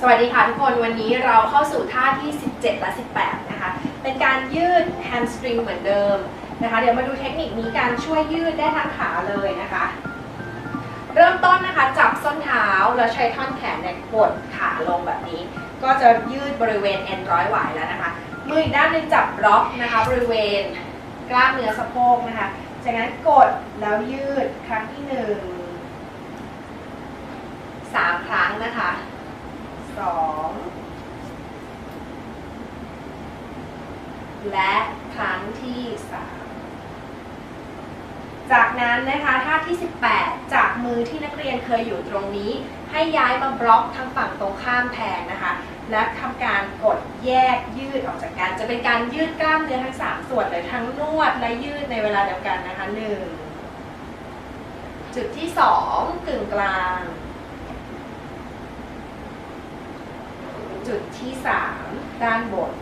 สวัสดีค่ะทุกคนวันนี้เราเข้าสู่ท่าที่ 17 และ 18 นะคะ เป็นการยืดแฮมสตริงเหมือนเดิมนะคะ เดี๋ยวมาดูเทคนิคนี้การช่วยยืดได้ทั้งขาเลยนะคะ เริ่มต้นนะคะจับส้นเท้าแล้วใช้ท่อนแขนเนี่ยกดขาลงแบบนี้ ก็จะยืดบริเวณเอ็นร้อยหวายแล้วนะคะมืออีกด้านนึงจับบล็อกนะคะบริเวณกล้ามเนื้อสะโพกนะคะจากนั้นกดแล้วยืดครั้งที่หนึ่งสามครั้งนะคะสอง และครั้งที่สามจากนั้นนะคะท่าที่ 18 จากมือที่นักเรียนเคยอยู่ตรงนี้ ให้ย้ายมาบล็อกทางฝั่งตรงข้ามแทนนะคะ และทำการกดแยกยืดออกจากกัน จะเป็นการยืดกล้ามเนื้อทั้ง 3 ส่วนเลยทั้งนวดและยืดในเวลาเดียวกันนะคะ 1 จุดที่ 2 กึ่งกลาง จุดที่ 3 ด้านบน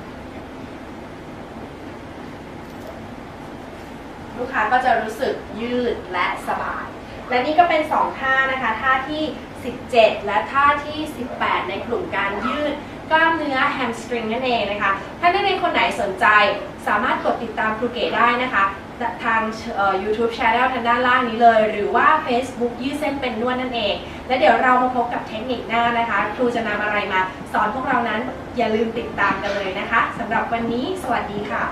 ลูกค้าก็จะรู้สึกยืดและสบาย และนี่ก็เป็น 2 ท่านะคะ ท่าที่ 17 และท่าที่ 18 ในกลุ่มการยืดกล้ามเนื้อแฮมสตริงนั่นเองนะคะ ถ้านักเรียนคนไหนสนใจสามารถกดติดตามครูเก๋ได้นะคะ ทางเอ่อ YouTube Channel ทางด้านล่างนี้เลย หรือว่า Facebook ยืดเส้นเป็นนวดนั่นเอง และเดี๋ยวเรามาพบกับเทคนิคหน้านะคะ ครูจะนำอะไรมา สอนพวกเรานั้นอย่าลืมติดตามกันเลยนะคะสำหรับวันนี้ สวัสดีค่ะ